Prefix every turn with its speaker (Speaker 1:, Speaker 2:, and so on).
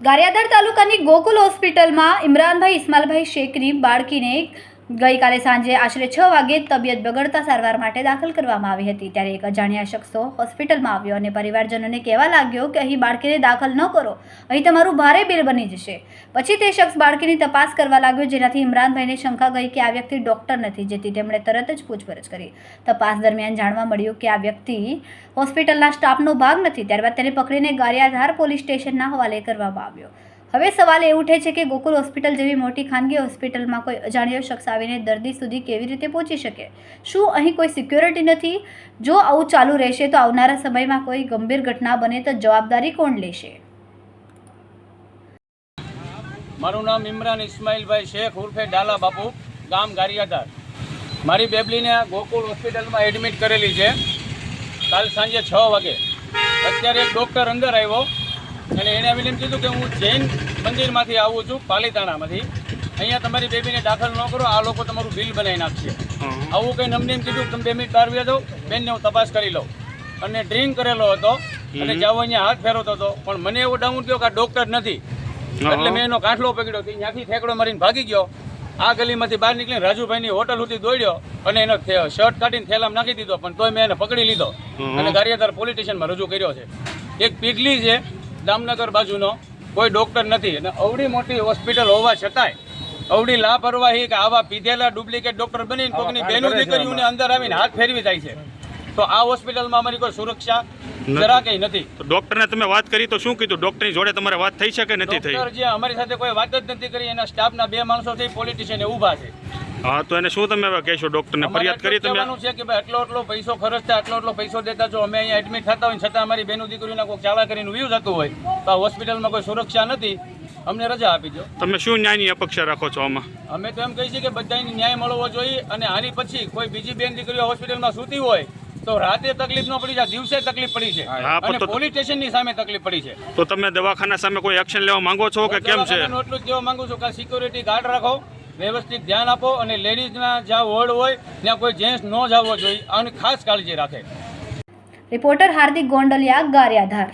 Speaker 1: ગારિયાધાર તાલુકાની ગોકુલ હોસ્પિટલમાં ઇમરાનભાઈ ઇસ્માલભાઈ શેખની બાળકીને ગઈકાલે સાંજે આશરે છ વાગે તબિયત બગડતા સારવાર માટે દાખલ કરવામાં આવી હતી. ત્યારે એક અજાણ્યા શખ્સો હોસ્પિટલમાં આવ્યો અને પરિવારજનોને કહેવા લાગ્યો કે અહીં બાળકીને દાખલ ન કરો. અહીં તમારું ભારે બિલ બની જશે. પછી તે શખ્સ બાળકીની તપાસ કરવા લાગ્યો, જેનાથી ઇમરાનભાઈને શંકા ગઈ કે આ વ્યક્તિ ડૉક્ટર નથી, જેથી તેમણે તરત જ પૂછપરછ કરી. તપાસ દરમિયાન જાણવા મળ્યું કે આ વ્યક્તિ હોસ્પિટલના સ્ટાફનો ભાગ નથી. ત્યારબાદ તેને પકડીને ગારિયાધાર પોલીસ સ્ટેશનના હવાલે કરવામાં આવ્યો. હવે સવાલ એ ઉઠે છે કે ગોકુલ હોસ્પિટલ જેવી મોટી ખાનગી હોસ્પિટલમાં કોઈ અજાણ્યો શખ્સ આવીને દર્દી સુધી કેવી રીતે પહોંચી શકે? શું અહીં કોઈ સિક્યોરિટી નથી? જો આવું ચાલુ રહેશે તો આવનારા સમયમાં કોઈ ગંભીર ઘટના બને તો જવાબદારી કોણ લેશે?
Speaker 2: મારું નામ ઇમરાન ઇસ્માઇલભાઈ શેખ ઉર્ફે ડાલા બાપુ, ગામ ગારિયાધાર. મારી બેબલીને ગોકુળ હોસ્પિટલમાં એડમિટ કરેલી છે. કાલ સાંજે છ વાગે. અત્યારે એક ડૉક્ટર અંદર આવ્યો. અને એણે આવીને એમ કીધું કે હું જૈન મંદિરમાંથી આવું છું પાલીતાણામાંથી. અહીંયા તમારી બેબીને દાખલ ન કરો આ લોકો તમારું બિલ બનાવી નાખશે. આવું કંઈ અમને એમ કીધું તમે બે મિનિટ બહાર વ્યા જાઓ બેનને હું તપાસ કરી લઉં. અને ડ્રિંક કરેલો હતો અને જાવ અહીંયા હાથ ફેરવતો હતો. પણ મને એવો ડાઉન થયો કે આ ડૉક્ટર નથી. એટલે મેં એનો કાંઠલો પકડ્યો ત્યાંથી ઠેકડો મારીને ભાગી ગયો. આ ગલીમાંથી બહાર નીકળીને રાજુભાઈની હોટલ સુધી દોડ્યો અને એનો શર્ટ કાઢીને થેલામાં નાખી દીધો પણ તોય મેં એને પકડી લીધો. અને ગારિયાદાર પોલીસ સ્ટેશનમાં રજૂ કર્યો છે. એક પીગલી છે દામનગર બાજુનો કોઈ ડૉક્ટર નથી અને અવડી મોટી હોસ્પિટલ હોવા છતાંય અવડી લાપરવાહી કે આવા પીધેલા ડુપ્લિકેટ ડૉક્ટર બનીને કોઈની બેનું દીકરીઓને અંદર આવીને હાથ ફેરવી જાય છે. તો આ હોસ્પિટલમાં અમારી કોઈ સુરક્ષા જરા કંઈ નથી.
Speaker 3: તો ડોક્ટરને તમે વાત કરી તો શું કીધું? ડોક્ટરની જોડે તમારે વાત થઈ છે કે નથી થઈ.
Speaker 2: જે અમારી સાથે કોઈ વાત જ નથી કરી એના સ્ટાફના બે માણસો છે પોલિટિશિયન ઊભા છે.
Speaker 3: હા તો એને શું તમે હવે કહેશો? ડોક્ટરને ફરિયાદ કરી
Speaker 2: એટલું
Speaker 3: તમે?
Speaker 2: છે કે ભાઈ આટલો એટલો પૈસો ખર્ચતા આટલો એટલો પૈસો દેતા જો અમે અહીંયા એડમિટ થતા હોય છતાં અમારી બેનું દીકરીના કોઈ ચાલા કરીને વ્યૂ થતું હોય તો આ હોસ્પિટલમાં કોઈ સુરક્ષા નથી. અમને રજા આપી દો.
Speaker 3: તમે શું ન્યાયની અપેક્ષા રાખો છો આમાં?
Speaker 2: અમે તો એમ કહીએ છીએ કે બધાને ન્યાય મળવો જોઈએ અને આની પછી કોઈ બીજી બેન દીકરીઓ હોસ્પિટલમાં સૂતી હોય તો રાતે તકલીફ ન પડી જાય દિવસે તકલીફ પડી છે. અને
Speaker 3: તો-
Speaker 2: પોલીસ સ્ટેશનની સામે તકલીફ પડી છે.
Speaker 3: તો તમે દવાખાના સામે કોઈ એક્શન લેવા માંગો છો કે કેમ છે?
Speaker 2: એટલું જ કહેવા માંગુ છું કે સિક્યોરિટી ગાર્ડ રાખો. વ્યવસ્થિત ધ્યાન આપો અને લેડીઝના જ્યાં વોર્ડ હોય, ત્યાં કોઈ જેન્ટ્સ ન જવો જોઈએ. અને ખાસ કાળજી રાખે.
Speaker 1: રિપોર્ટર હાર્દિક ગોંડલિયા, ગારિયાધાર.